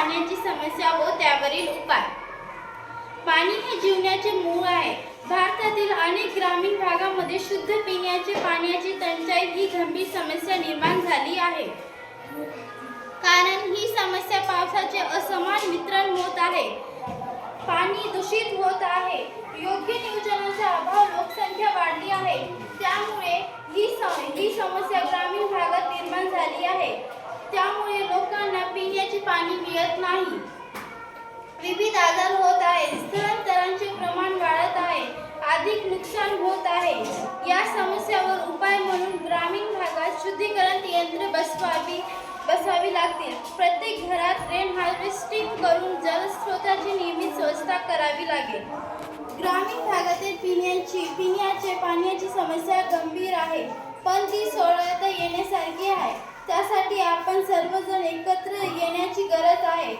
पाण्याची समस्या व त्यावरील उपाय. पाणी हे जीवनाचे मूळ आहे. भारतातील अनेक ग्रामीण भागामध्ये शुद्ध पिण्याचे पाण्याची टंचाई ही गंभीर समस्या निर्माण झाली आहे. कारण ही समस्या पावसाचे असमान वितरण होत आहे. पाणी दूषित होत आहे. योग्य नियोजन अभाव लोकसंख्या वाढली आहे त्यामुळे ही सम ही समस्या ग्रामीण भागात निर्माण झाली आहे त्यामुळे लोकांना पिण्याचे पाणी मिळत नाही. विविध आजार होत आहे स्थलांतरांचे प्रमाण वाढत आहे अधिक नुकसान होत आहे. या समस्यावर उपाय म्हणून ग्रामीण भागात शुद्धीकरण यंत्र बसवावी बसवावी लागतील. प्रत्येक घरात रेन हार्वेस्टिंग करून जलस्रोताची नियमित व्यवस्था करावी लागेल. ग्रामीण भागातील पिण्याची पिण्याचे पाण्याची समस्या गंभीर आहे. पण ती सोडवता येण्यासारखी आहे. त्यासाठी आपण सर्वजण एकत्र येण्याची गरज आहे.